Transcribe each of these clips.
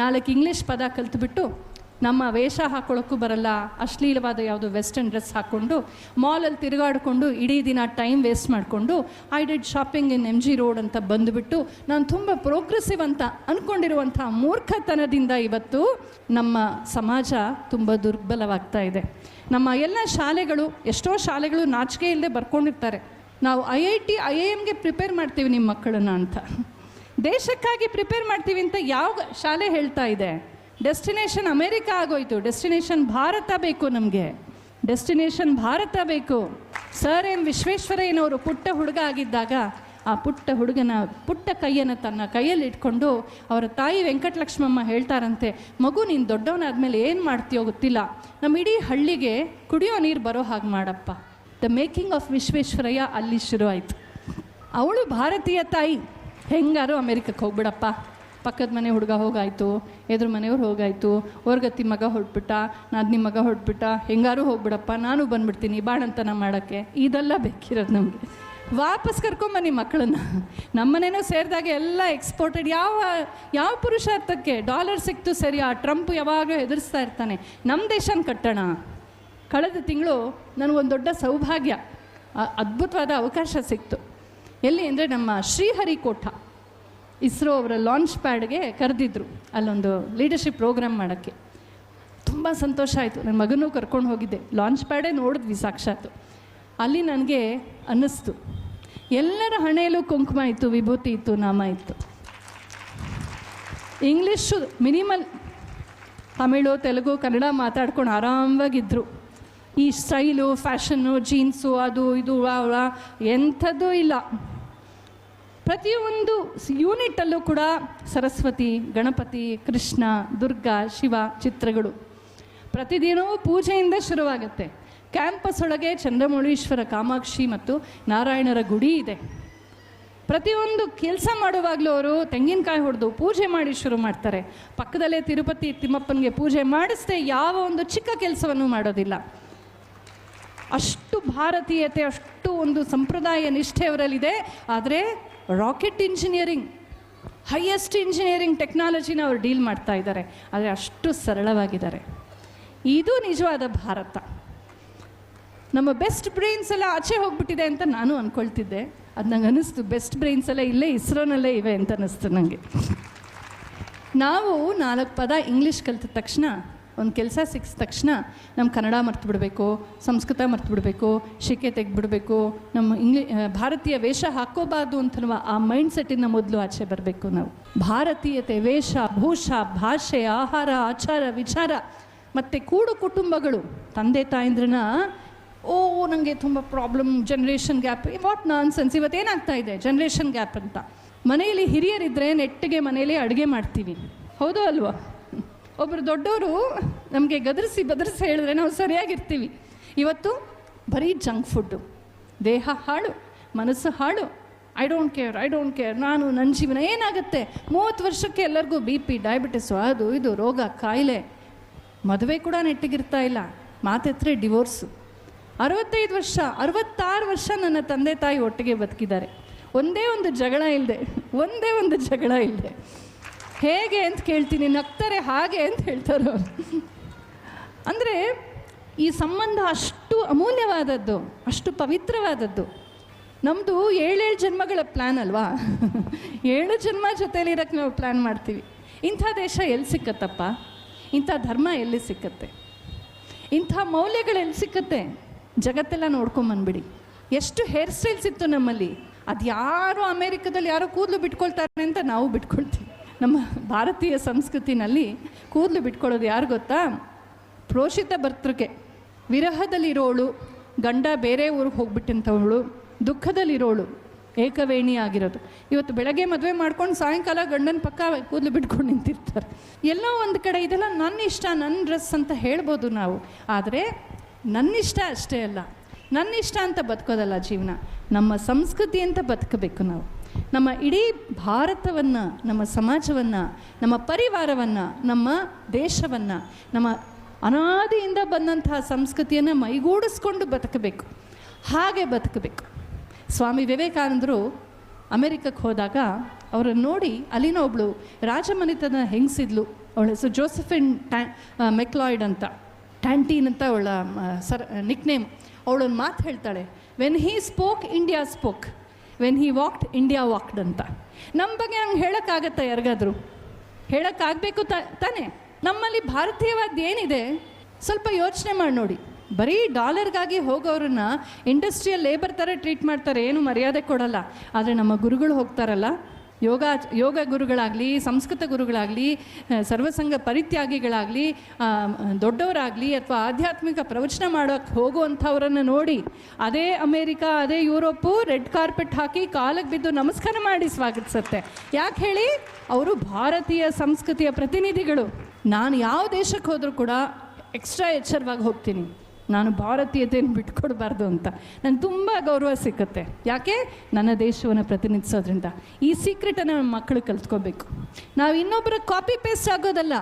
ನಾಲ್ಕು ಇಂಗ್ಲೀಷ್ ಪದ ಕಲ್ತ್ಬಿಟ್ಟು ನಮ್ಮ ವೇಷ ಹಾಕೊಳ್ಳೋಕ್ಕೂ ಬರಲ್ಲ. ಅಶ್ಲೀಲವಾದ ಯಾವುದು ವೆಸ್ಟರ್ನ್ ಡ್ರೆಸ್ ಹಾಕ್ಕೊಂಡು ಮಾಲಲ್ಲಿ ತಿರುಗಾಡಿಕೊಂಡು ಇಡೀ ದಿನ ಟೈಮ್ ವೇಸ್ಟ್ ಮಾಡಿಕೊಂಡು I did shopping in M G road ಅಂತ ಬಂದುಬಿಟ್ಟು ನಾನು ತುಂಬ ಪ್ರೋಗ್ರೆಸಿವ್ ಅಂತ ಅಂದ್ಕೊಂಡಿರುವಂಥ ಮೂರ್ಖತನದಿಂದ ಇವತ್ತು ನಮ್ಮ ಸಮಾಜ ತುಂಬ ದುರ್ಬಲವಾಗ್ತಾ ಇದೆ. ನಮ್ಮ ಎಲ್ಲ ಶಾಲೆಗಳು, ಎಷ್ಟೋ ಶಾಲೆಗಳು ನಾಚಿಕೆ ಇಲ್ಲದೆ ಬರ್ಕೊಂಡಿರ್ತಾರೆ. ನಾವು I I T I I ಎಮ್ಗೆ prepare ಮಾಡ್ತೀವಿ ನಿಮ್ಮ ಮಕ್ಕಳನ್ನ ಅಂತ. ದೇಶಕ್ಕಾಗಿ ಪ್ರಿಪೇರ್ ಮಾಡ್ತೀವಿ ಅಂತ ಯಾವ ಶಾಲೆ ಹೇಳ್ತಾ ಇದೆ? ಡೆಸ್ಟಿನೇಷನ್ ಅಮೇರಿಕಾ ಆಗೋಯ್ತು. ಡೆಸ್ಟಿನೇಷನ್ ಭಾರತ ಬೇಕು ನಮಗೆ. ಡೆಸ್ಟಿನೇಷನ್ ಭಾರತ ಬೇಕು. ಸರ್ ಎಂ ವಿಶ್ವೇಶ್ವರಯ್ಯನವರು ಪುಟ್ಟ ಹುಡುಗ ಆಗಿದ್ದಾಗ ಆ ಪುಟ್ಟ ಹುಡುಗನ, ಪುಟ್ಟ ಕೈಯನ್ನು ತನ್ನ ಕೈಯಲ್ಲಿ ಇಟ್ಕೊಂಡು ಅವರ ತಾಯಿ ವೆಂಕಟಲಕ್ಷ್ಮಮ್ಮ ಹೇಳ್ತಾರಂತೆ, ಮಗು, ನೀನು ದೊಡ್ಡವನಾದ್ಮೇಲೆ ಏನು ಮಾಡ್ತೀಯೋ ಗೊತ್ತಿಲ್ಲ. ನಮ್ಮ ಇಡೀ ಹಳ್ಳಿಗೆ ಕುಡಿಯೋ ನೀರು ಬರೋ ಹಾಗೆ ಮಾಡಪ್ಪ. ದ ಮೇಕಿಂಗ್ ಆಫ್ ವಿಶ್ವೇಶ್ವರಯ್ಯ ಅಲ್ಲಿ ಶುರುವಾಯಿತು. ಅವಳು ಭಾರತೀಯ ತಾಯಿ. ಹೆಂಗಾರು ಅಮೇರಿಕಕ್ಕೆ ಹೋಗ್ಬಿಡಪ್ಪ. ಪಕ್ಕದ ಮನೆ ಹುಡುಗ ಹೋಗಾಯಿತು, ಎದುರು ಮನೆಯವ್ರು ಹೋಗಾಯ್ತು, ಹೊರ್ಗತ್ತಿ ಮಗ ಹೊರಟ್ಬಿಟ್ಟ, ನಾದ್ನಿ ಮಗ ಹೊರಟ್ಬಿಟ್ಟ, ಹೆಂಗಾರು ಹೋಗ್ಬಿಡಪ್ಪ, ನಾನು ಬಂದ್ಬಿಡ್ತೀನಿ, ಬಾಣಂತನ ಮಾಡೋಕ್ಕೆ. ಇದೆಲ್ಲ ಬೇಕಿರೋದು ನಮಗೆ. ವಾಪಸ್ ಕರ್ಕೊಂಬನ್ನಿ ಮಕ್ಕಳನ್ನ. ನಮ್ಮನೇನೂ ಸೇರಿದಾಗ ಎಲ್ಲ ಎಕ್ಸ್ಪೋರ್ಟೆಡ್ ಯಾವ ಯಾವ ಪುರುಷಾರ್ಥಕ್ಕೆ ಡಾಲರ್ ಸಿಕ್ತು ಸರಿ, ಆ ಟ್ರಂಪ್ ಯಾವಾಗಲೂ ಎದುರಿಸ್ತಾ ಇರ್ತಾನೆ. ನಮ್ಮ ದೇಶನ ಕಟ್ಟೋಣ. ಕಳೆದ ತಿಂಗಳು ನನಗೊಂದು ದೊಡ್ಡ ಸೌಭಾಗ್ಯ. ಅದ್ಭುತವಾದ ಅವಕಾಶ ಸಿಕ್ತು. ಎಲ್ಲಿ ಅಂದರೆ ನಮ್ಮ ಶ್ರೀಹರಿಕೋಠ. ಇಸ್ರೋ ಅವರ ಲಾಂಚ್ ಪ್ಯಾಡ್ಗೆ ಕರೆದಿದ್ರು ಅಲ್ಲೊಂದು ಲೀಡರ್ಶಿಪ್ ಪ್ರೋಗ್ರಾಮ್ ಮಾಡೋಕ್ಕೆ. ತುಂಬ ಸಂತೋಷ ಆಯಿತು. ನನ್ನ ಮಗನೂ ಕರ್ಕೊಂಡು ಹೋಗಿದ್ದೆ. ಲಾಂಚ್ ಪ್ಯಾಡೇ ನೋಡಿದ್ವಿ ಸಾಕ್ಷಾತ್. ಅಲ್ಲಿ ನನಗೆ ಅನ್ನಿಸ್ತು. ಎಲ್ಲರ ಹಣೆಯಲ್ಲೂ ಕುಂಕುಮ ಇತ್ತು, ವಿಭೂತಿ ಇತ್ತು, ನಾಮ ಇತ್ತು. ಇಂಗ್ಲೀಷು ಮಿನಿಮಲ್ ತಮಿಳು, ತೆಲುಗು, ಕನ್ನಡ ಮಾತಾಡ್ಕೊಂಡು ಆರಾಮವಾಗಿದ್ದರು ಈ ಸ್ಟೈಲು, ಫ್ಯಾಷನ್ನು, ಜೀನ್ಸು, ಅದು ಇದು ಎಂಥದ್ದು ಎಂಥದ್ದೂ ಇಲ್ಲ. ಪ್ರತಿಯೊಂದು ಯೂನಿಟಲ್ಲೂ ಕೂಡ ಸರಸ್ವತಿ, ಗಣಪತಿ, ಕೃಷ್ಣ, ದುರ್ಗಾ, ಶಿವ ಚಿತ್ರಗಳು ಪ್ರತಿದಿನವೂ ಪೂಜೆಯಿಂದ ಶುರುವಾಗುತ್ತೆ. ಕ್ಯಾಂಪಸ್ ಒಳಗೆ ಚಂದ್ರಮೌಳೀಶ್ವರ, ಕಾಮಾಕ್ಷಿ ಮತ್ತು ನಾರಾಯಣರ ಗುಡಿ ಇದೆ. ಪ್ರತಿಯೊಂದು ಕೆಲಸ ಮಾಡುವಾಗಲೂ ಅವರು ತೆಂಗಿನಕಾಯಿ ಹೊಡೆದು ಪೂಜೆ ಮಾಡಿ ಶುರು ಮಾಡ್ತಾರೆ. ಪಕ್ಕದಲ್ಲೇ ತಿರುಪತಿ ತಿಮ್ಮಪ್ಪನಿಗೆ ಪೂಜೆ ಮಾಡಿಸದೆ ಯಾವ ಒಂದು ಚಿಕ್ಕ ಕೆಲಸವನ್ನು ಮಾಡೋದಿಲ್ಲ. ಅಷ್ಟು ಭಾರತೀಯತೆ, ಅಷ್ಟು ಒಂದು ಸಂಪ್ರದಾಯ ನಿಷ್ಠೆ ಅವರಲ್ಲಿದೆ. ಆದರೆ ರಾಕೆಟ್ ಇಂಜಿನಿಯರಿಂಗ್, ಹೈಯೆಸ್ಟ್ ಇಂಜಿನಿಯರಿಂಗ್ ಟೆಕ್ನಾಲಜಿನ ಅವರು ಡೀಲ್ ಮಾಡ್ತಾ ಇದ್ದಾರೆ. ಆದರೆ ಅಷ್ಟು ಸರಳವಾಗಿದ್ದಾರೆ. ಇದು ನಿಜವಾದ ಭಾರತ. ನಮ್ಮ ಬೆಸ್ಟ್ ಬ್ರೈನ್ಸ್ ಎಲ್ಲ ಆಚೆ ಹೋಗ್ಬಿಟ್ಟಿದೆ ಅಂತ ನಾನು ಅಂದ್ಕೊಳ್ತಿದ್ದೆ ಅದು ನಂಗೆ ಅನ್ನಿಸ್ತು, ಬೆಸ್ಟ್ ಬ್ರೈನ್ಸ್ ಎಲ್ಲ ಇಲ್ಲೇ ಇಸ್ರೋನಲ್ಲೇ ಇವೆ ಅಂತ ಅನ್ನಿಸ್ತು ನನಗೆ ನಾವು ನಾಲ್ಕು ಪದ ಇಂಗ್ಲೀಷ್ ಕಲಿತ ತಕ್ಷಣ ಒಂದು ಕೆಲಸ ಸಿಕ್ಕಿದ ತಕ್ಷಣ ನಮ್ಮ ಕನ್ನಡ ಮರ್ತು ಬಿಡಬೇಕು ಸಂಸ್ಕೃತ ಮರ್ತು ಬಿಡಬೇಕು ಶಿಕೆ ತೆಗೆದ್ಬಿಡಬೇಕು ನಮ್ಮ ಇಂಗ್ಲಿ ಭಾರತೀಯ ವೇಷ ಹಾಕೋಬಾರ್ದು ಅಂತನ್ನುವ ಆ ಮೈಂಡ್ ಸೆಟ್ಟಿನ ಮೊದಲು ಆಚೆ ಬರಬೇಕು ನಾವು. ಭಾರತೀಯತೆ, ವೇಷ, ಭೂಷ, ಭಾಷೆ, ಆಹಾರ, ಆಚಾರ, ವಿಚಾರ, ಮತ್ತು ಕೂಡು ಕುಟುಂಬಗಳು. ತಂದೆ ತಾಯಿಂದ್ರನ್ನ ಓ ನನಗೆ ತುಂಬ problem generation gap what nonsense ಇವತ್ತೇನಾಗ್ತಾ ಇದೆ? ಜನ್ರೇಷನ್ ಗ್ಯಾಪ್ ಅಂತ. ಮನೆಯಲ್ಲಿ ಹಿರಿಯರಿದ್ದರೆ ನೆಟ್ಟಿಗೆ ಮನೆಯಲ್ಲಿ ಅಡುಗೆ ಮಾಡ್ತೀವಿ. ಹೌದು ಅಲ್ವಾ? ಒಬ್ಬರು ದೊಡ್ಡವರು ನಮಗೆ ಗದರಿಸಿ ಬದರಿಸಿ ಹೇಳಿದ್ರೆ ನಾವು ಸರಿಯಾಗಿರ್ತೀವಿ. ಇವತ್ತು ಬರೀ ಜಂಕ್ ಫುಡ್ಡು. ದೇಹ ಹಾಳು, ಮನಸ್ಸು ಹಾಳು. I don't care I don't care ನಾನು ನನ್ನ ಜೀವನ ಏನಾಗುತ್ತೆ? ಮೂವತ್ತು ವರ್ಷಕ್ಕೆ ಎಲ್ಲರಿಗೂ ಬಿ ಪಿ, ಡಯಾಬಿಟಿಸು, ಅದು ಇದು, ರೋಗ, ಕಾಯಿಲೆ. ಮದುವೆ ಕೂಡ ನೆಟ್ಟಿಗಿರ್ತಾ ಇಲ್ಲ. ಮಾತೆತ್ತರೆ ಡಿವೋರ್ಸು. ಅರವತ್ತೈದು ವರ್ಷ, ಅರವತ್ತಾರು ವರ್ಷ ನನ್ನ ತಂದೆ ತಾಯಿ ಒಟ್ಟಿಗೆ ಬದುಕಿದ್ದಾರೆ. ಒಂದೇ ಒಂದು ಜಗಳ ಇಲ್ಲದೆ ಒಂದೇ ಒಂದು ಜಗಳ ಇಲ್ಲದೆ ಹೇಗೆ ಅಂತ ಕೇಳ್ತೀನಿ, ನಗ್ತಾರೆ ಹಾಗೆ ಅಂತ ಹೇಳ್ತಾರೆ ಅವರು. ಅಂದರೆ ಈ ಸಂಬಂಧ ಅಷ್ಟು ಅಮೂಲ್ಯವಾದದ್ದು, ಅಷ್ಟು ಪವಿತ್ರವಾದದ್ದು. ನಮ್ಮದು ಏಳೇಳು ಜನ್ಮಗಳ ಪ್ಲ್ಯಾನ್ ಅಲ್ವಾ? ಏಳು ಜನ್ಮ ಜೊತೇಲಿ ನಾವು ಪ್ಲ್ಯಾನ್ ಮಾಡ್ತೀವಿ. ಇಂಥ ದೇಶ ಎಲ್ಲಿ ಸಿಕ್ಕತ್ತಪ್ಪ? ಇಂಥ ಧರ್ಮ ಎಲ್ಲಿ ಸಿಕ್ಕತ್ತೆ? ಇಂಥ ಮೌಲ್ಯಗಳು ಎಲ್ಲಿ ಸಿಕ್ಕತ್ತೆ? ಜಗತ್ತೆಲ್ಲ ನೋಡ್ಕೊಂಬಂದ್ಬಿಡಿ ಎಷ್ಟು ಹೇರ್ ಸ್ಟೈಲ್ಸ್ ಇತ್ತು ನಮ್ಮಲ್ಲಿ. ಅದು ಯಾರು ಅಮೇರಿಕದಲ್ಲಿ ಯಾರೋ ಕೂದಲು ಬಿಟ್ಕೊಳ್ತಾರೆ ಅಂತ ನಾವು ಬಿಟ್ಕೊಳ್ತೀವಿ. ನಮ್ಮ ಭಾರತೀಯ ಸಂಸ್ಕೃತಿನಲ್ಲಿ ಕೂದಲು ಬಿಟ್ಕೊಳ್ಳೋದು ಯಾರು ಗೊತ್ತಾ? ಪ್ರೋಷಿತ ಭರ್ತೃಕೆ. ವಿರಹದಲ್ಲಿರೋಳು, ಗಂಡ ಬೇರೆ ಊರಿಗೆ ಹೋಗ್ಬಿಟ್ಟಂಥವಳು, ದುಃಖದಲ್ಲಿರೋಳು, ಏಕವೇಣಿ ಆಗಿರೋದು. ಇವತ್ತು ಬೆಳಗ್ಗೆ ಮದುವೆ ಮಾಡ್ಕೊಂಡು ಸಾಯಂಕಾಲ ಗಂಡನ ಪಕ್ಕ ಕೂದಲು ಬಿಟ್ಕೊಂಡು ನಿಂತಿರ್ತಾರೆ. ಎಲ್ಲೋ ಒಂದು ಕಡೆ ಇದೆಲ್ಲ ನನ್ನ ಇಷ್ಟ, ನನ್ನ ಡ್ರೆಸ್ ಅಂತ ಹೇಳ್ಬೋದು ನಾವು. ಆದರೆ ನನ್ನ ಇಷ್ಟ ಅಷ್ಟೇ ಅಲ್ಲ. ನನ್ನ ಇಷ್ಟ ಅಂತ ಬದುಕೋದಲ್ಲ ಜೀವನ. ನಮ್ಮ ಸಂಸ್ಕೃತಿ ಅಂತ ಬದುಕಬೇಕು ನಾವು. ನಮ್ಮ ಇಡೀ ಭಾರತವನ್ನು, ನಮ್ಮ ಸಮಾಜವನ್ನು, ನಮ್ಮ ಪರಿವಾರವನ್ನು, ನಮ್ಮ ದೇಶವನ್ನು, ನಮ್ಮ ಅನಾದಿಯಿಂದ ಬಂದಂತಹ ಸಂಸ್ಕೃತಿಯನ್ನು ಮೈಗೂಡಿಸ್ಕೊಂಡು ಬದುಕಬೇಕು. ಹಾಗೆ ಬದುಕಬೇಕು. ಸ್ವಾಮಿ ವಿವೇಕಾನಂದರು ಅಮೆರಿಕಕ್ಕೆ ಹೋದಾಗ ಅವರನ್ನು ನೋಡಿ ಅಲ್ಲಿನ ಒಬ್ಬಳು ರಾಜಮನೆತನ ಹೆಂಗಸಿದ್ಲು. ಅವಳ ಹೆಸರು ಜೋಸೆಫಿನ್ ಟ್ಯಾ ಮೆಕ್ಲಾಯ್ಡ್ ಅಂತ. ಟ್ಯಾಂಟೀನ್ ಅಂತ ಅವಳ ಸರ್, ನಿಕ್ನೇಮ್. ಅವಳೊಂದು ಮಾತು ಹೇಳ್ತಾಳೆ. When he spoke India spoke when he walked India walked ಅಂತ. ನಮ್ಮ ಬಗ್ಗೆ ನಂಗೆ ಹೇಳೋಕ್ಕಾಗತ್ತಾ ಯಾರಿಗಾದರೂ? ಹೇಳೋಕ್ಕಾಗಬೇಕು ತಾನೇ. ನಮ್ಮಲ್ಲಿ ಭಾರತೀಯವಾದ ಏನಿದೆ? ಸ್ವಲ್ಪ ಯೋಚನೆ ಮಾಡಿ ನೋಡಿ. ಬರೀ ಡಾಲರ್ಗಾಗಿ ಹೋಗೋರನ್ನ ಇಂಡಸ್ಟ್ರಿಯಲ್ ಲೇಬರ್ ಥರ ಟ್ರೀಟ್ ಮಾಡ್ತಾರೆ, ಏನು ಮರ್ಯಾದೆ ಕೊಡಲ್ಲ. ಆದರೆ ನಮ್ಮ ಗುರುಗಳು ಹೋಗ್ತಾರಲ್ಲ ಯೋಗ ಯೋಗ ಗುರುಗಳಾಗಲಿ, ಸಂಸ್ಕೃತ ಗುರುಗಳಾಗಲಿ ಸರ್ವಸಂಗ ಪರಿತ್ಯಾಗಿಗಳಾಗಲಿ ದೊಡ್ಡವರಾಗಲಿ ಅಥವಾ ಆಧ್ಯಾತ್ಮಿಕ ಪ್ರವಚನ ಮಾಡೋಕ್ಕೆ ಹೋಗುವಂಥವ್ರನ್ನು ನೋಡಿ, ಅದೇ ಅಮೇರಿಕಾ, ಅದೇ ಯುರೋಪು ರೆಡ್ ಕಾರ್ಪೆಟ್ ಹಾಕಿ ಕಾಲಕ್ಕೆ ಬಿದ್ದು ನಮಸ್ಕಾರ ಮಾಡಿ ಸ್ವಾಗತಿಸುತ್ತೆ. ಯಾಕೆ ಹೇಳಿ? ಅವರು ಭಾರತೀಯ ಸಂಸ್ಕೃತಿಯ ಪ್ರತಿನಿಧಿಗಳು. ನಾನು ಯಾವ ದೇಶಕ್ಕೆ ಹೋದರೂ ಕೂಡ ಎಕ್ಸ್ಟ್ರಾ ಎಚ್ಚರವಾಗಿ ಹೋಗ್ತೀನಿ. ನಾನು ಭಾರತೀಯತೆಯನ್ನು ಬಿಟ್ಕೊಡ್ಬಾರ್ದು ಅಂತ. ನನಗೆ ತುಂಬ ಗೌರವ ಸಿಕ್ಕುತ್ತೆ. ಯಾಕೆ? ನನ್ನ ದೇಶವನ್ನು ಪ್ರತಿನಿಧಿಸೋದ್ರಿಂದ. ಈ ಸೀಕ್ರೆಟನ್ನು ನಮ್ಮ ಮಕ್ಕಳು ಕಲ್ತ್ಕೋಬೇಕು. ನಾವು ಇನ್ನೊಬ್ಬರ ಕಾಪಿ ಪೇಸ್ಟ್ ಆಗೋದಲ್ಲ.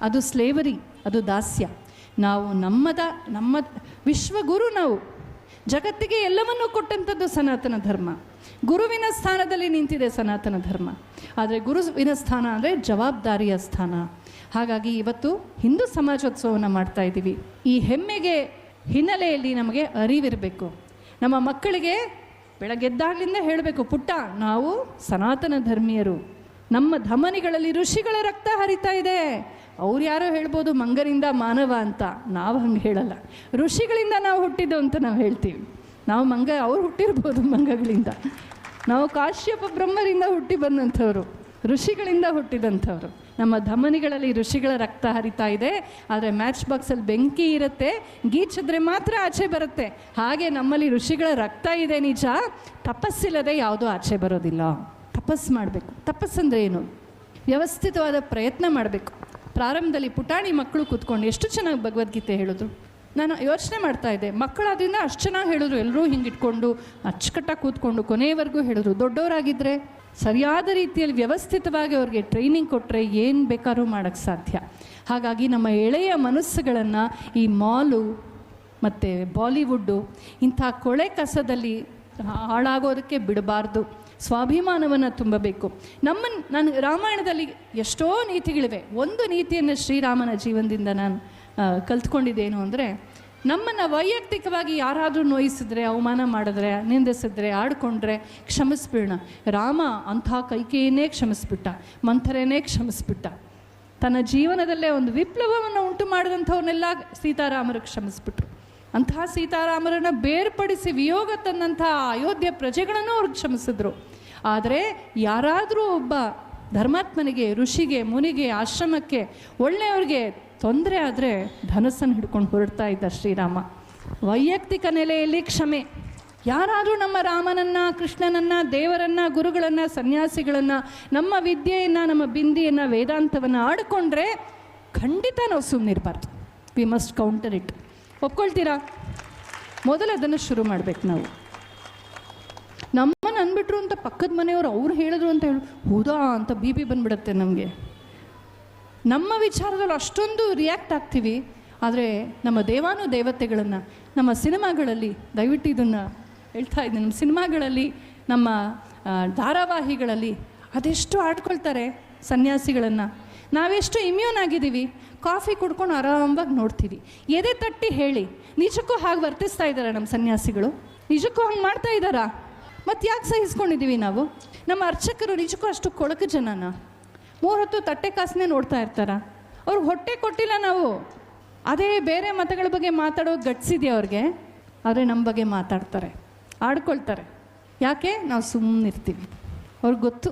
ಅದು ಸ್ಲೇವರಿ ಅದು ದಾಸ್ಯ. ನಾವು ನಮ್ಮದ, ನಮ್ಮ ವಿಶ್ವಗುರು ನಾವು. ಜಗತ್ತಿಗೆ ಎಲ್ಲವನ್ನೂ ಕೊಟ್ಟಂಥದ್ದು ಸನಾತನ ಧರ್ಮ. ಗುರುವಿನ ಸ್ಥಾನದಲ್ಲಿ ನಿಂತಿದೆ ಸನಾತನ ಧರ್ಮ. ಆದರೆ ಗುರುವಿನ ಸ್ಥಾನ ಅಂದರೆ ಜವಾಬ್ದಾರಿಯ ಸ್ಥಾನ. ಹಾಗಾಗಿ ಇವತ್ತು ಹಿಂದೂ ಸಮಾಜೋತ್ಸವವನ್ನು ಮಾಡ್ತಾ ಇದ್ದೀವಿ. ಈ ಹೆಮ್ಮೆಗೆ ಹಿನ್ನೆಲೆಯಲ್ಲಿ ನಮಗೆ ಅರಿವಿರಬೇಕು. ನಮ್ಮ ಮಕ್ಕಳಿಗೆ ಬೆಳಗ್ಗೆದ್ದಾಗಲಿಂದ ಹೇಳಬೇಕು, ಪುಟ್ಟ, ನಾವು ಸನಾತನ ಧರ್ಮೀಯರು. ನಮ್ಮ ಧಮನಿಗಳಲ್ಲಿ ಋಷಿಗಳ ರಕ್ತ ಹರಿತಾ ಇದೆ. ಅವ್ರು ಯಾರೋ ಹೇಳ್ಬೋದು, ಮಂಗರಿಂದ ಮಾನವ ಅಂತ. ನಾವು ಹಂಗೆ ಹೇಳಲ್ಲ. ಋಷಿಗಳಿಂದ ನಾವು ಹುಟ್ಟಿದ್ದು ಅಂತ ನಾವು ಹೇಳ್ತೀವಿ. ನಾವು ಮಂಗ, ಅವ್ರು ಹುಟ್ಟಿರ್ಬೋದು ಮಂಗಗಳಿಂದ. ನಾವು ಕಾಶ್ಯಪ ಬ್ರಹ್ಮರಿಂದ ಹುಟ್ಟಿ ಬಂದಂಥವ್ರು, ಋಷಿಗಳಿಂದ ಹುಟ್ಟಿದಂಥವ್ರು. ನಮ್ಮ ಧಮನಿಗಳಲ್ಲಿ ಋಷಿಗಳ ರಕ್ತ ಹರಿತಾ ಇದೆ. ಆದರೆ ಮ್ಯಾಚ್ ಬಾಕ್ಸಲ್ಲಿ ಬೆಂಕಿ ಇರುತ್ತೆ. ಗೀಚಿದ್ರೆ ಮಾತ್ರ ಆಚೆ ಬರುತ್ತೆ. ಹಾಗೆ ನಮ್ಮಲ್ಲಿ ಋಷಿಗಳ ರಕ್ತ ಇದೆ ನಿಜ. ತಪಸ್ಸಿಲ್ಲದೆ ಯಾವುದೂ ಆಚೆ ಬರೋದಿಲ್ಲ. ತಪಸ್ಸು ಮಾಡಬೇಕು. ತಪಸ್ಸಂದ್ರೆ ಏನು? ವ್ಯವಸ್ಥಿತವಾದ ಪ್ರಯತ್ನ ಮಾಡಬೇಕು. ಪ್ರಾರಂಭದಲ್ಲಿ ಪುಟಾಣಿ ಮಕ್ಕಳು ಕೂತ್ಕೊಂಡು ಎಷ್ಟು ಚೆನ್ನಾಗಿ ಭಗವದ್ಗೀತೆ ಹೇಳಿದ್ರು. ನಾನು ಯೋಚನೆ ಮಾಡ್ತಾ ಇದ್ದೆ. ಮಕ್ಕಳು ಅದರಿಂದ ಅಷ್ಟು ಚೆನ್ನಾಗಿ ಹೇಳಿದ್ರು. ಎಲ್ಲರೂ ಹಿಂಗೆ ಇಟ್ಕೊಂಡು ಅಚ್ಚುಕಟ್ಟಾಗಿ ಕೂತ್ಕೊಂಡು ಕೊನೆಯವರೆಗೂ ಹೇಳಿದ್ರು. ದೊಡ್ಡವರಾಗಿದ್ದರೆ ಸರಿಯಾದ ರೀತಿಯಲ್ಲಿ ವ್ಯವಸ್ಥಿತವಾಗಿ ಅವ್ರಿಗೆ ಟ್ರೈನಿಂಗ್ ಕೊಟ್ಟರೆ ಏನು ಬೇಕಾದ್ರೂ ಮಾಡೋಕ್ಕೆ ಸಾಧ್ಯ. ಹಾಗಾಗಿ ನಮ್ಮ ಎಳೆಯ ಮನಸ್ಸುಗಳನ್ನು ಈ ಮಾಲು ಮತ್ತು ಬಾಲಿವುಡ್ಡು ಇಂಥ ಕೊಳೆ ಕಸದಲ್ಲಿ ಹಾಳಾಗೋದಕ್ಕೆ ಬಿಡಬಾರ್ದು. ಸ್ವಾಭಿಮಾನವನ್ನು ತುಂಬಬೇಕು. ನಮ್ಮನ್ನು ನಾನು ರಾಮಾಯಣದಲ್ಲಿ ಎಷ್ಟೋ ನೀತಿಗಳಿವೆ. ಒಂದು ನೀತಿಯನ್ನು ಶ್ರೀರಾಮನ ಜೀವನದಿಂದ ನಾನು ಕಲ್ತ್ಕೊಂಡಿದ್ದೇನು ಅಂದರೆ ನಮ್ಮನ್ನು ವೈಯಕ್ತಿಕವಾಗಿ ಯಾರಾದರೂ ನೋಯಿಸಿದ್ರೆ, ಅವಮಾನ ಮಾಡಿದ್ರೆ, ನಿಂದಿಸಿದ್ರೆ, ಆಡಿಕೊಂಡ್ರೆ ಕ್ಷಮಿಸ್ಬಿಡೋಣ. ರಾಮ ಅಂಥ ಕೈಕೇಯನ್ನೇ ಕ್ಷಮಿಸ್ಬಿಟ್ಟ, ಮಂಥರೇನೇ ಕ್ಷಮಿಸ್ಬಿಟ್ಟ. ತನ್ನ ಜೀವನದಲ್ಲೇ ಒಂದು ವಿಪ್ಲವವನ್ನು ಉಂಟು ಮಾಡಿದಂಥವ್ರನ್ನೆಲ್ಲ ಸೀತಾರಾಮರು ಕ್ಷಮಿಸ್ಬಿಟ್ರು. ಅಂತಹ ಸೀತಾರಾಮರನ್ನು ಬೇರ್ಪಡಿಸಿ ವಿಯೋಗ ತಂದಂತಹ ಅಯೋಧ್ಯೆ ಪ್ರಜೆಗಳನ್ನು ಅವ್ರಿಗೆ ಕ್ಷಮಿಸಿದ್ರು. ಆದರೆ ಯಾರಾದರೂ ಒಬ್ಬ ಧರ್ಮಾತ್ಮನಿಗೆ, ಋಷಿಗೆ, ಮುನಿಗೆ, ಆಶ್ರಮಕ್ಕೆ ಒಳ್ಳೆಯವ್ರಿಗೆ ತೊಂದರೆ ಆದರೆ ಧನಸ್ಸನ್ನು ಹಿಡ್ಕೊಂಡು ಹೊರಡ್ತಾ ಇದ್ದ ಶ್ರೀರಾಮ. ವೈಯಕ್ತಿಕ ನೆಲೆಯಲ್ಲಿ ಕ್ಷಮೆ. ಯಾರಾದರೂ ನಮ್ಮ ರಾಮನನ್ನ, ಕೃಷ್ಣನನ್ನ, ದೇವರನ್ನ, ಗುರುಗಳನ್ನ, ಸನ್ಯಾಸಿಗಳನ್ನ, ನಮ್ಮ ವಿದ್ಯೆಯನ್ನು, ನಮ್ಮ ಬಿಂದಿಯನ್ನು, ವೇದಾಂತವನ್ನು ಆಡಿಕೊಂಡ್ರೆ ಖಂಡಿತ ನಾವು ಸುಮ್ಮನಿರಬಾರ್ದು ವಿ ಮಸ್ಟ್ ಕೌಂಟರ್ ಇಟ್ ಒಪ್ಕೊಳ್ತೀರಾ? ಮೊದಲು ಅದನ್ನು ಶುರು ಮಾಡ್ಬೇಕು ನಾವು. ನಮ್ಮನ್ನು ಅಂದ್ಬಿಟ್ರು ಅಂತ ಪಕ್ಕದ ಮನೆಯವರು ಅವ್ರು ಹೇಳಿದ್ರು ಅಂತ ಹೇಳಿ, ಹೌದಾ? ಅಂತ ಬಿ ಬಿ ಬಂದ್ಬಿಡುತ್ತೆ ನಮಗೆ. ನಮ್ಮ ವಿಚಾರದಲ್ಲಿ ಅಷ್ಟೊಂದು ರಿಯಾಕ್ಟ್ ಆಗ್ತೀವಿ, ಆದರೆ ನಮ್ಮ ದೇವಾನು ದೇವತೆಗಳನ್ನು, ನಮ್ಮ ಸಿನಿಮಾಗಳಲ್ಲಿ, ದಯವಿಟ್ಟು ಇದನ್ನು ಹೇಳ್ತಾ ಇದ್ದೀನಿ, ನಮ್ಮ ಸಿನಿಮಾಗಳಲ್ಲಿ, ನಮ್ಮ ಧಾರಾವಾಹಿಗಳಲ್ಲಿ ಅದೆಷ್ಟು ಆಡ್ಕೊಳ್ತಾರೆ ಸನ್ಯಾಸಿಗಳನ್ನು. ನಾವೆಷ್ಟು ಇಮ್ಯೂನ್ ಆಗಿದ್ದೀವಿ, ಕಾಫಿ ಕುಡ್ಕೊಂಡು ಆರಾಮವಾಗಿ ನೋಡ್ತೀವಿ. ಎದೆ ತಟ್ಟಿ ಹೇಳಿ, ನಿಜಕ್ಕೂ ಹಾಗೆ ವರ್ತಿಸ್ತಾ ಇದ್ದಾರೆ ನಮ್ಮ ಸನ್ಯಾಸಿಗಳು? ನಿಜಕ್ಕೂ ಹಂಗೆ ಮಾಡ್ತಾ ಇದ್ದಾರಾ? ಮತ್ತು ಯಾಕೆ ಸಹಿಸ್ಕೊಂಡಿದ್ದೀವಿ ನಾವು? ನಮ್ಮ ಅರ್ಚಕರು ನಿಜಕ್ಕೂ ಅಷ್ಟು ಕೊಳಕು ಜನನ? ಮೂರು ಹೊತ್ತು ತಟ್ಟೆ ಕಾಸನ್ನೇ ನೋಡ್ತಾ ಇರ್ತಾರ. ಅವ್ರಿಗೆ ಹೊಟ್ಟೆ ಕೊಟ್ಟಿಲ್ಲ ನಾವು. ಅದೇ ಬೇರೆ ಮತಗಳ ಬಗ್ಗೆ ಮಾತಾಡೋ ಗಟ್ಸಿದೆಯಾ ಅವ್ರಿಗೆ. ಆದರೆ ನಮ್ಮ ಬಗ್ಗೆ ಮಾತಾಡ್ತಾರೆ. ಆಡ್ಕೊಳ್ತಾರೆ. ಯಾಕೆ? ನಾವು ಸುಮ್ಮನಿರ್ತೀವಿ ಅವ್ರಿಗೆ ಗೊತ್ತು.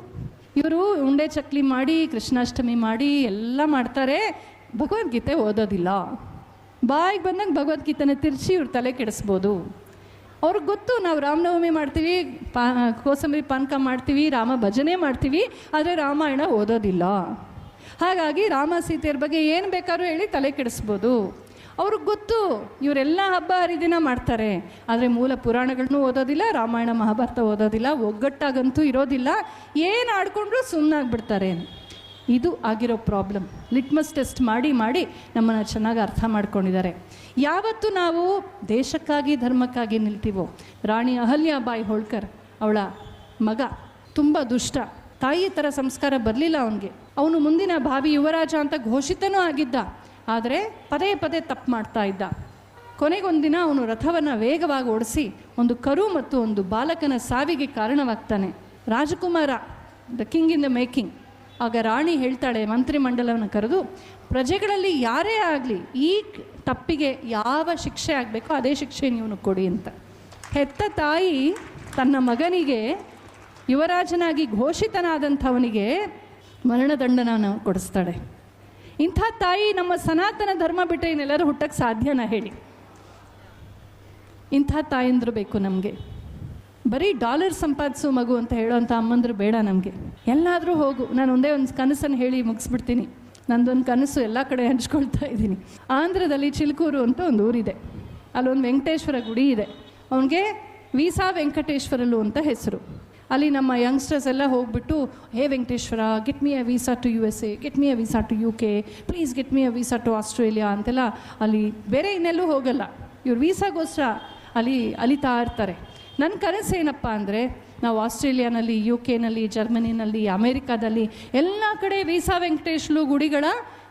ಇವರು ಉಂಡೆ ಚಕ್ಲಿ ಮಾಡಿ, ಕೃಷ್ಣಾಷ್ಟಮಿ ಮಾಡಿ ಎಲ್ಲ ಮಾಡ್ತಾರೆ. ಭಗವದ್ಗೀತೆ ಓದೋದಿಲ್ಲ. ಬಾಯಿಗೆ ಬಂದಂಗೆ ಭಗವದ್ಗೀತೆನ ತಿರ್ಚಿ ಇವ್ರ ತಲೆ ಕೆಡಿಸ್ಬೋದು. ಅವ್ರಿಗೆ ಗೊತ್ತು ನಾವು ರಾಮನವಮಿ ಮಾಡ್ತೀವಿ, ಪಾ, ಕೋಸಂಬರಿ ಪಾನಕ ಮಾಡ್ತೀವಿ, ರಾಮ ಭಜನೆ ಮಾಡ್ತೀವಿ, ಆದರೆ ರಾಮಾಯಣ ಓದೋದಿಲ್ಲ. ಹಾಗಾಗಿ ರಾಮ ಸೀತೆಯರ ಬಗ್ಗೆ ಏನು ಬೇಕಾದ್ರೂ ಹೇಳಿ ತಲೆ ಕೆಡಿಸ್ಬೋದು. ಅವ್ರಿಗೆ ಗೊತ್ತು, ಇವರೆಲ್ಲ ಹಬ್ಬ ಹರಿದಿನ ಮಾಡ್ತಾರೆ. ಆದರೆ ಮೂಲ ಪುರಾಣಗಳನ್ನೂ ಓದೋದಿಲ್ಲ, ರಾಮಾಯಣ ಮಹಾಭಾರತ ಓದೋದಿಲ್ಲ, ಒಗ್ಗಟ್ಟಾಗಂತೂ ಇರೋದಿಲ್ಲ, ಏನು ಆಡ್ಕೊಂಡ್ರೂ ಸುಮ್ಮನಾಗ್ಬಿಡ್ತಾರೆ ಇದು ಆಗಿರೋ ಪ್ರಾಬ್ಲಮ್ ಲಿಟ್ಮಸ್ ಟೆಸ್ಟ್ ಮಾಡಿ ಮಾಡಿ ನಮ್ಮನ್ನು ಚೆನ್ನಾಗಿ ಅರ್ಥ ಮಾಡ್ಕೊಂಡಿದ್ದಾರೆ. ಯಾವತ್ತು ನಾವು ದೇಶಕ್ಕಾಗಿ, ಧರ್ಮಕ್ಕಾಗಿ ನಿಲ್ತೀವೋ? ರಾಣಿ ಅಹಲ್ಯಾಬಾಯಿ ಹೋಳ್ಕರ್ ಅವಳ ಮಗ, ತುಂಬ ದುಷ್ಟ. ತಾಯಿ ಥರ ಸಂಸ್ಕಾರ ಬರಲಿಲ್ಲ ಅವನಿಗೆ. ಅವನು ಮುಂದಿನ ಭಾವಿ ಯುವರಾಜ ಅಂತ ಘೋಷಿತನೂ ಆಗಿದ್ದ. ಆದರೆ ಪದೇ ಪದೇ ತಪ್ಪು ಮಾಡ್ತಾ ಇದ್ದ. ಕೊನೆಗೊಂದಿನ ಅವನು ರಥವನ್ನು ವೇಗವಾಗಿ ಓಡಿಸಿ ಒಂದು ಕರು ಮತ್ತು ಒಂದು ಬಾಲಕನ ಸಾವಿಗೆ ಕಾರಣವಾಗ್ತಾನೆ. ರಾಜಕುಮಾರ the king in the making ಆಗ ರಾಣಿ ಹೇಳ್ತಾಳೆ ಮಂತ್ರಿಮಂಡಲವನ್ನು ಕರೆದು, ಪ್ರಜೆಗಳಲ್ಲಿ ಯಾರೇ ಆಗಲಿ ಈ ತಪ್ಪಿಗೆ ಯಾವ ಶಿಕ್ಷೆ ಆಗಬೇಕೋ ಅದೇ ಶಿಕ್ಷೆ ನೀವು ಕೊಡಿ ಅಂತ. ಹೆತ್ತ ತಾಯಿ ತನ್ನ ಮಗನಿಗೆ, ಯುವರಾಜನಾಗಿ ಘೋಷಿತನಾದಂಥವನಿಗೆ ಮರಣದಂಡನ ಕೊಡಿಸ್ತಾಳೆ. ಇಂಥ ತಾಯಿ ನಮ್ಮ ಸನಾತನ ಧರ್ಮ ಬಿಟ್ಟರೆ ಇನ್ನೆಲ್ಲರೂ ಹುಟ್ಟಕ್ಕೆ ಸಾಧ್ಯನಾ ಹೇಳಿ. ಇಂಥ ತಾಯಂದ್ರು ಬೇಕು ನಮಗೆ. ಬರೀ ಡಾಲರ್ ಸಂಪಾದಿಸು ಮಗು ಅಂತ ಹೇಳೋಂಥ ಅಮ್ಮಂದ್ರು ಬೇಡ ನಮಗೆ. ಎಲ್ಲಾದರೂ ಹೋಗು, ನಾನು ಒಂದೇ ಒಂದು ಕನಸನ್ನು ಹೇಳಿ ಮುಗಿಸ್ಬಿಡ್ತೀನಿ. ನಂದೊಂದು ಕನಸು ಎಲ್ಲ ಕಡೆ ಹಂಚ್ಕೊಳ್ತಾ ಇದ್ದೀನಿ. ಆಂಧ್ರದಲ್ಲಿ ಚಿಲ್ಕೂರು ಅಂತ ಒಂದು ಊರಿದೆ. ಅಲ್ಲೊಂದು ವೆಂಕಟೇಶ್ವರ ಗುಡಿ ಇದೆ. ಅವನಿಗೆ ವೀಸಾ ವೆಂಕಟೇಶ್ವರಲು ಅಂತ ಹೆಸರು. ಅಲ್ಲಿ ನಮ್ಮ ಯಂಗ್ಸ್ಟರ್ಸ್ ಎಲ್ಲ ಹೋಗ್ಬಿಟ್ಟು, hey Venkateshwara get me a visa to U S A get me a visa to U K please get me a visa to Australia ಅಂತೆಲ್ಲ ಅಲ್ಲಿ ಬೇರೆ ಇನ್ನೆಲ್ಲೂ ಹೋಗಲ್ಲ. ಇವ್ರು ವೀಸಾಗೋಸ್ಕರ ಅಲ್ಲಿ ಅಲಿತಾ ಇರ್ತಾರೆ. ನನ್ನ ಕನಸು ಏನಪ್ಪ ಅಂದರೆ, ನಾವು ಆಸ್ಟ್ರೇಲಿಯಾನಲ್ಲಿ ಯು ಕೆನಲ್ಲಿ ಜರ್ಮನಿನಲ್ಲಿ, ಅಮೇರಿಕಾದಲ್ಲಿ ಎಲ್ಲ ಕಡೆ ವೀಸಾ ವೆಂಕಟೇಶ್ಲು ಗುಡಿಗಳ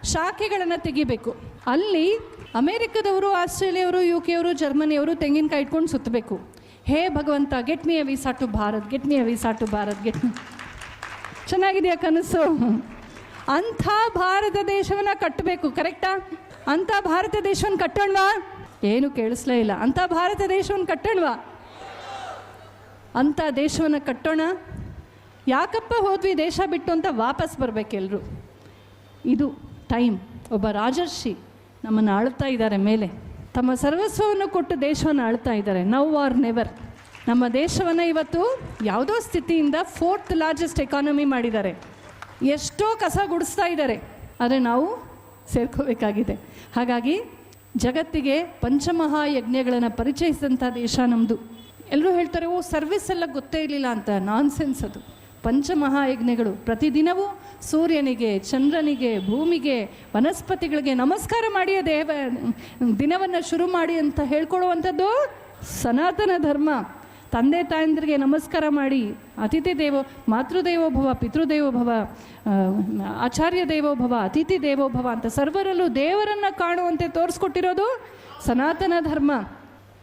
ಶಾಖೆಗಳನ್ನು ತೆಗಿಬೇಕು. ಅಲ್ಲಿ ಅಮೇರಿಕದವರು, ಆಸ್ಟ್ರೇಲಿಯವರು ಯು ಕೆಯವರು ಜರ್ಮನಿಯವರು ತೆಂಗಿನಕಾಯಿ ಇಟ್ಕೊಂಡು ಸುತ್ತಬೇಕು ಹೇ ಭಗವಂತ get me a visa to Bharat get me a visa to Bharat get ಚೆನ್ನಾಗಿದೆಯಾ ಕನಸು? ಅಂಥ ಭಾರತ ದೇಶವನ್ನು ಕಟ್ಟಬೇಕು ಕರೆಕ್ಟಾ ಅಂಥ ಭಾರತ ದೇಶವನ್ನು ಕಟ್ಟೋಣವಾ? ಏನು ಕೇಳಿಸ್ಲೇ ಇಲ್ಲ. ಅಂಥ ಭಾರತ ದೇಶವನ್ನು ಕಟ್ಟೋಣವಾ? ಅಂಥ ದೇಶವನ್ನು ಕಟ್ಟೋಣ. ಯಾಕಪ್ಪ ಹೋದ್ವಿ ದೇಶ ಬಿಟ್ಟು ಅಂತ ವಾಪಸ್ ಬರಬೇಕೆಲ್ಲರೂ ಇದು ಟೈಮ್. ಒಬ್ಬ ರಾಜರ್ಷಿ ನಮ್ಮನ್ನು ಆಳ್ತಾ ಇದ್ದಾರೆ ಮೇಲೆ. ತಮ್ಮ ಸರ್ವಸ್ವವನ್ನು ಕೊಟ್ಟು ದೇಶವನ್ನು ಆಳ್ತಾ ಇದ್ದಾರೆ. Now or never. ನಮ್ಮ ದೇಶವನ್ನು ಇವತ್ತು ಯಾವುದೋ ಸ್ಥಿತಿಯಿಂದ ಫೋರ್ತ್ ಲಾರ್ಜೆಸ್ಟ್ ಎಕಾನಮಿ ಮಾಡಿದ್ದಾರೆ. ಎಷ್ಟೋ ಕಸ ಗುಡಿಸ್ತಾ ಇದ್ದಾರೆ. ಆದರೆ ನಾವು ಸೇರ್ಕೋಬೇಕಾಗಿದೆ. ಹಾಗಾಗಿ ಜಗತ್ತಿಗೆ ಪಂಚಮಹಾಯಜ್ಞಗಳನ್ನು ಪರಿಚಯಿಸಿದಂಥ ದೇಶ ನಮ್ಮದು ಎಲ್ಲರೂ ಹೇಳ್ತಾರೆ, ಓ ಸರ್ವಿಸ್ ಎಲ್ಲ ಗೊತ್ತೇ ಇರಲಿಲ್ಲ ಅಂತ. ನಾನ್ಸೆನ್ಸ್ ಅದು. ಪಂಚಮಹಾಯಜ್ಞಗಳು ಪ್ರತಿದಿನವೂ ಸೂರ್ಯನಿಗೆ, ಚಂದ್ರನಿಗೆ, ಭೂಮಿಗೆ, ವನಸ್ಪತಿಗಳಿಗೆ ನಮಸ್ಕಾರ ಮಾಡಿ ದೇವ, ದಿನವನ್ನು ಶುರು ಮಾಡಿ ಅಂತ ಹೇಳ್ಕೊಳ್ಳುವಂಥದ್ದು ಸನಾತನ ಧರ್ಮ. ತಂದೆ ತಾಯಂದ್ರಿಗೆ ನಮಸ್ಕಾರ ಮಾಡಿ, ಅತಿಥಿ ದೇವೋ ಮಾತೃದೇವೋಭವ ಪಿತೃದೇವೋಭವ ಆಚಾರ್ಯ ದೇವೋಭವ ಅತಿಥಿ ದೇವೋಭವ ಅಂತ ಸರ್ವರಲ್ಲೂ ದೇವರನ್ನು ಕಾಣುವಂತೆ ತೋರಿಸ್ಕೊಟ್ಟಿರೋದು ಸನಾತನ ಧರ್ಮ.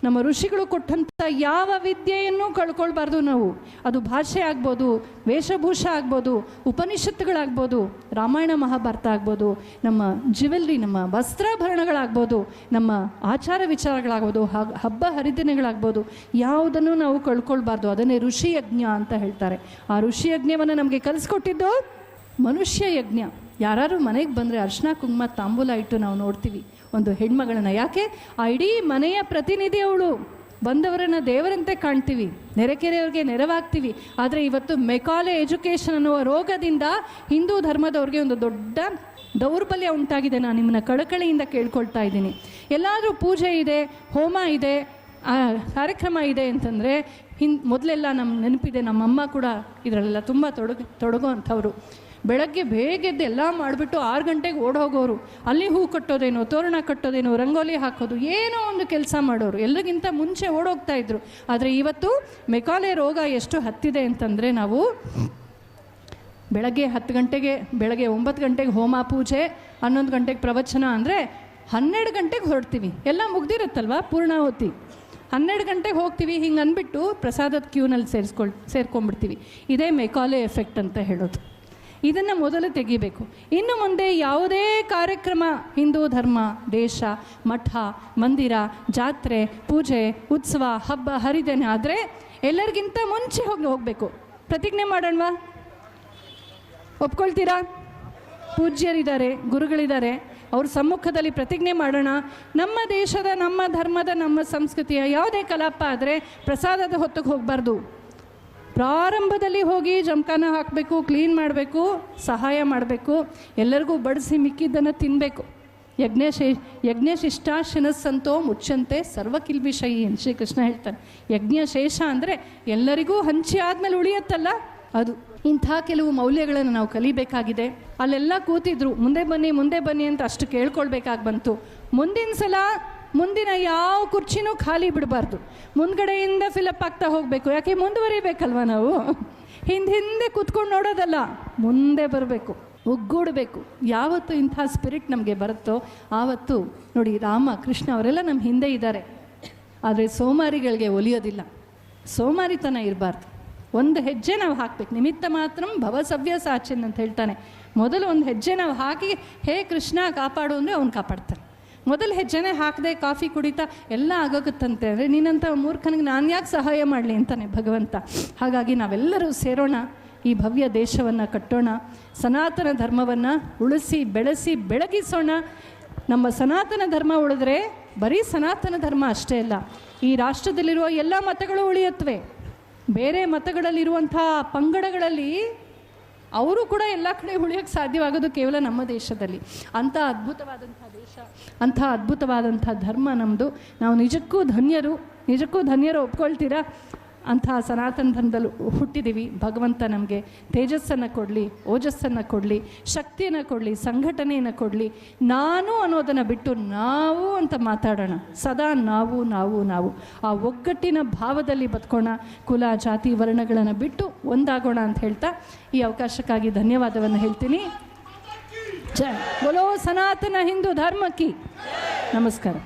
ನಮ್ಮ ಋಷಿಗಳು ಕೊಟ್ಟಂಥ ಯಾವ ವಿದ್ಯೆಯನ್ನು ಕಳ್ಕೊಳ್ಬಾರ್ದು ನಾವು. ಅದು ಭಾಷೆ ಆಗ್ಬೋದು, ವೇಷಭೂಷ ಆಗ್ಬೋದು, ಉಪನಿಷತ್ತುಗಳಾಗ್ಬೋದು, ರಾಮಾಯಣ ಮಹಾಭಾರತ ಆಗ್ಬೋದು, ನಮ್ಮ ಜ್ಯುವೆಲ್ರಿ, ನಮ್ಮ ವಸ್ತ್ರಾಭರಣಗಳಾಗ್ಬೋದು, ನಮ್ಮ ಆಚಾರ ವಿಚಾರಗಳಾಗ್ಬೋದು ಹಬ್ಬ ಹರಿದಿನಗಳಾಗ್ಬೋದು, ಯಾವುದನ್ನು ನಾವು ಕಳ್ಕೊಳ್ಬಾರ್ದು. ಅದನ್ನೇ ಋಷಿ ಯಜ್ಞ ಅಂತ ಹೇಳ್ತಾರೆ. ಆ ಋಷಿ ಯಜ್ಞವನ್ನು ನಮಗೆ ಕಲಿಸ್ಕೊಟ್ಟಿದ್ದು ಮನುಷ್ಯ ಯಜ್ಞ. ಯಾರು ಮನೆಗೆ ಬಂದರೆ ಅರ್ಶನ, ಕುಂಕುಮ, ತಾಂಬೂಲ ಇಟ್ಟು ನಾವು ನೋಡ್ತೀವಿ. ಒಂದು ಹೆಣ್ಮಗಳನ್ನ. ಯಾಕೆ? ಆ ಇಡೀ ಮನೆಯ ಪ್ರತಿನಿಧಿ ಅವಳು. ಬಂದವರನ್ನ ದೇವರಂತೆ ಕಾಣ್ತೀವಿ. ನೆರೆಕೆರೆಯವ್ರಿಗೆ ನೆರವಾಗ್ತೀವಿ. ಆದರೆ ಇವತ್ತು ಮೆಕಾಲೆ ಎಜುಕೇಷನ್ ಅನ್ನುವ ರೋಗದಿಂದ ಹಿಂದೂ ಧರ್ಮದವ್ರಿಗೆ ಒಂದು ದೊಡ್ಡ ದೌರ್ಬಲ್ಯ ಉಂಟಾಗಿದೆ. ನಾನು ನಿಮ್ಮನ್ನ ಕಳಕಳಿಯಿಂದ ಕೇಳ್ಕೊಳ್ತಾ ಇದ್ದೀನಿ. ಎಲ್ಲಾದರೂ ಪೂಜೆ ಇದೆ, ಹೋಮ ಇದೆ ಕಾರ್ಯಕ್ರಮ ಇದೆ ಅಂತಂದರೆ ಹಿಂದ್ ಮೊದಲೆಲ್ಲ ನಮ್ಮ ನೆನಪಿದೆ. ನಮ್ಮಮ್ಮ ಕೂಡ ಇದರಲ್ಲೆಲ್ಲ ತುಂಬ ತೊಡಗ, ತೊಡಗೋ ಅಂಥವ್ರು. ಬೆಳಗ್ಗೆ ಬೇಗ ಎದ್ದು ಎಲ್ಲ ಮಾಡಿಬಿಟ್ಟು ಆರು ಗಂಟೆಗೆ ಓಡ್ ಹೋಗೋರು ಅಲ್ಲಿ ಹೂ ಕಟ್ಟೋದೇನೋ, ತೋರಣ ಕಟ್ಟೋದೇನೋ, ರಂಗೋಲಿ ಹಾಕೋದು, ಏನೋ ಒಂದು ಕೆಲಸ ಮಾಡೋರು. ಎಲ್ಲರಿಗಿಂತ ಮುಂಚೆ ಓಡೋಗ್ತಾ ಇದ್ರು. ಆದರೆ ಇವತ್ತು ಮೆಕಾಲೆ ರೋಗ ಎಷ್ಟು ಹತ್ತಿದೆ ಅಂತಂದರೆ ನಾವು ಬೆಳಗ್ಗೆ ಹತ್ತು ಗಂಟೆಗೆ, ಬೆಳಗ್ಗೆ ಒಂಬತ್ತು ಗಂಟೆಗೆ ಹೋಮ ಪೂಜೆ, ಹನ್ನೊಂದು ಗಂಟೆಗೆ ಪ್ರವಚನ ಅಂದರೆ ಹನ್ನೆರಡು ಗಂಟೆಗೆ ಹೊರಡ್ತೀವಿ. ಎಲ್ಲ ಮುಗ್ದಿರುತ್ತಲ್ವ ಪೂರ್ಣಾಹುತಿ? ಹನ್ನೆರಡು ಗಂಟೆಗೆ ಹೋಗ್ತೀವಿ, ಹಿಂಗೆ ಅಂದ್ಬಿಟ್ಟು ಪ್ರಸಾದದ ಕ್ಯೂನಲ್ಲಿ ಸೇರಿಸ್ಕೊಳ್, ಸೇರ್ಕೊಂಡ್ಬಿಡ್ತೀವಿ. ಇದೇ ಮೆಕಾಲೆ ಎಫೆಕ್ಟ್ ಅಂತ ಹೇಳೋದು. ಇದನ್ನು ಮೊದಲು ತೆಗಿಬೇಕು. ಇನ್ನು ಮುಂದೆ ಯಾವುದೇ ಕಾರ್ಯಕ್ರಮ, ಹಿಂದೂ ಧರ್ಮ, ದೇಶ, ಮಠ, ಮಂದಿರ, ಜಾತ್ರೆ, ಪೂಜೆ, ಉತ್ಸವ, ಹಬ್ಬ, ಹರಿದಿನ ಆದರೆ ಎಲ್ಲರಿಗಿಂತ ಮುಂಚೆ ಹೋಗಿ ಹೋಗಬೇಕು. ಪ್ರತಿಜ್ಞೆ ಮಾಡೋಣವಾ? ಒಪ್ಕೊಳ್ತೀರಾ? ಪೂಜ್ಯರಿದ್ದಾರೆ, ಗುರುಗಳಿದ್ದಾರೆ, ಅವ್ರ ಸಮ್ಮುಖದಲ್ಲಿ ಪ್ರತಿಜ್ಞೆ ಮಾಡೋಣ. ನಮ್ಮ ದೇಶದ, ನಮ್ಮ ಧರ್ಮದ, ನಮ್ಮ ಸಂಸ್ಕೃತಿಯ ಯಾವುದೇ ಕಲಾಪ ಆದರೆ ಪ್ರಸಾದದ ಹೊತ್ತಿಗೆ ಹೋಗಬಾರ್ದು. ಪ್ರಾರಂಭದಲ್ಲಿ ಹೋಗಿ ಜಮಖಾನ ಹಾಕಬೇಕು ಕ್ಲೀನ್ ಮಾಡಬೇಕು, ಸಹಾಯ ಮಾಡಬೇಕು, ಎಲ್ಲರಿಗೂ ಬಡಿಸಿ ಮಿಕ್ಕಿದ್ದನ್ನು ತಿನ್ನಬೇಕು ಯಜ್ಞೇಶ ಯಜ್ಞಶಿಷ್ಟ ಶಿನಸ್ಸಂತೋ ಮುಚ್ಚಂತೆ ಸರ್ವ ಕಿಲ್ಬಿಷಯಿ ಅಂತ ಶ್ರೀಕೃಷ್ಣ ಹೇಳ್ತಾನೆ. ಯಜ್ಞಶೇಷ ಅಂದರೆ ಎಲ್ಲರಿಗೂ ಹಂಚಿ ಆದಮೇಲೆ ಉಳಿಯತ್ತಲ್ಲ ಅದು. ಇಂಥ ಕೆಲವು ಮೌಲ್ಯಗಳನ್ನು ನಾವು ಕಲಿಬೇಕಾಗಿದೆ. ಅಲ್ಲೆಲ್ಲ ಕೂತಿದ್ರು, ಮುಂದೆ ಬನ್ನಿ ಮುಂದೆ ಬನ್ನಿ ಅಂತ ಅಷ್ಟು ಕೇಳ್ಕೊಳ್ಬೇಕಾಗಿ ಬಂತು. ಮುಂದಿನ ಸಲ ಮುಂದಿನ ಯಾವ ಕುರ್ಚಿನೂ ಖಾಲಿ ಬಿಡಬಾರ್ದು. ಮುಂದ್ಗಡೆಯಿಂದ ಫಿಲಪ್ ಆಗ್ತಾ ಹೋಗಬೇಕು. ಯಾಕೆ ಮುಂದುವರಿಬೇಕಲ್ವ ನಾವು? ಹಿಂದೆ ಹಿಂದೆ ಕೂತ್ಕೊಂಡು ನೋಡೋದಲ್ಲ. ಮುಂದೆ ಬರಬೇಕು. ಒಗ್ಗೂಡಬೇಕು. ಯಾವತ್ತು ಇಂಥ ಸ್ಪಿರಿಟ್ ನಮಗೆ ಬರುತ್ತೋ ಆವತ್ತು ನೋಡಿ ರಾಮ, ಕೃಷ್ಣ ಅವರೆಲ್ಲ ನಮ್ಮ ಹಿಂದೆ ಇದ್ದಾರೆ. ಆದರೆ ಸೋಮಾರಿಗಳಿಗೆ ಒಲಿಯೋದಿಲ್ಲ. ಸೋಮಾರಿತನ ಇರಬಾರ್ದು. ಒಂದು ಹೆಜ್ಜೆ ನಾವು ಹಾಕ್ಬೇಕು. ನಿಮಿತ್ತ ಮಾತ್ರ ಭವಸವ್ಯ ಸಾಚಿನ್ ಅಂತ ಹೇಳ್ತಾನೆ. ಮೊದಲು ಒಂದು ಹೆಜ್ಜೆ ನಾವು ಹಾಕಿ, ಹೇ ಕೃಷ್ಣ, ಕಾಪಾಡು ಅಂದರೆ ಅವ್ನು ಕಾಪಾಡ್ತಾನೆ. ಮೊದಲು ಹೆಜ್ಜೆನೇ ಹಾಕದೆ ಕಾಫಿ ಕುಡಿತಾ ಎಲ್ಲ ಆಗೋಗುತ್ತಂತೆ ಅಂದರೆ ನೀನಂತ ಮೂರ್ಖನಿಗೆ ನಾನು ಯಾಕೆ ಸಹಾಯ ಮಾಡಲಿ ಅಂತಾನೆ ಭಗವಂತ. ಹಾಗಾಗಿ ನಾವೆಲ್ಲರೂ ಸೇರೋಣ, ಈ ಭವ್ಯ ದೇಶವನ್ನು ಕಟ್ಟೋಣ, ಸನಾತನ ಧರ್ಮವನ್ನು ಉಳಿಸಿ, ಬೆಳೆಸಿ, ಬೆಳಗಿಸೋಣ. ನಮ್ಮ ಸನಾತನ ಧರ್ಮ ಉಳಿದ್ರೆ ಬರೀ ಸನಾತನ ಧರ್ಮ ಅಷ್ಟೇ ಅಲ್ಲ, ಈ ರಾಷ್ಟ್ರದಲ್ಲಿರುವ ಎಲ್ಲ ಮತಗಳು ಉಳಿಯತ್ವೆ. ಬೇರೆ ಮತಗಳಲ್ಲಿರುವಂಥ ಪಂಗಡಗಳಲ್ಲಿ ಅವರು ಕೂಡ ಎಲ್ಲ ಕಡೆ ಉಳಿಯೋಕ್ಕೆ ಸಾಧ್ಯವಾಗೋದು ಕೇವಲ ನಮ್ಮ ದೇಶದಲ್ಲಿ. ಅಂಥ ಅದ್ಭುತವಾದಂಥ ಅಂಥ ಅದ್ಭುತವಾದಂಥ ಧರ್ಮ ನಮ್ಮದು ನಾವು ನಿಜಕ್ಕೂ ಧನ್ಯರು ನಿಜಕ್ಕೂ ಧನ್ಯರು ಒಪ್ಕೊಳ್ತೀರಾ? ಅಂಥ ಸನಾತನ ಧರ್ಮದಲ್ಲಿ ಹುಟ್ಟಿದ್ದೀವಿ ಭಗವಂತ ನಮಗೆ ತೇಜಸ್ಸನ್ನು ಕೊಡಲಿ, ಓಜಸ್ಸನ್ನು ಕೊಡಲಿ, ಶಕ್ತಿಯನ್ನು ಕೊಡಲಿ, ಸಂಘಟನೆಯನ್ನು ಕೊಡಲಿ. ನಾನು ಅನ್ನೋದನ್ನು ಬಿಟ್ಟು ನಾವು ಅಂತ ಮಾತಾಡೋಣ. ಸದಾ ನಾವು ನಾವು ನಾವು. ಆ ಒಗ್ಗಟ್ಟಿನ ಭಾವದಲ್ಲಿ ಬದುಕೋಣ. ಕುಲ, ಜಾತಿ, ವರ್ಣಗಳನ್ನು ಬಿಟ್ಟು ಒಂದಾಗೋಣ ಅಂತ ಹೇಳ್ತಾ ಈ ಅವಕಾಶಕ್ಕಾಗಿ ಧನ್ಯವಾದವನ್ನು ಹೇಳ್ತೀನಿ. ಜಯ ಬೋಲೋ ಸನಾತನ ಹಿಂದೂ ಧರ್ಮಕ್ಕೆ ನಮಸ್ಕಾರ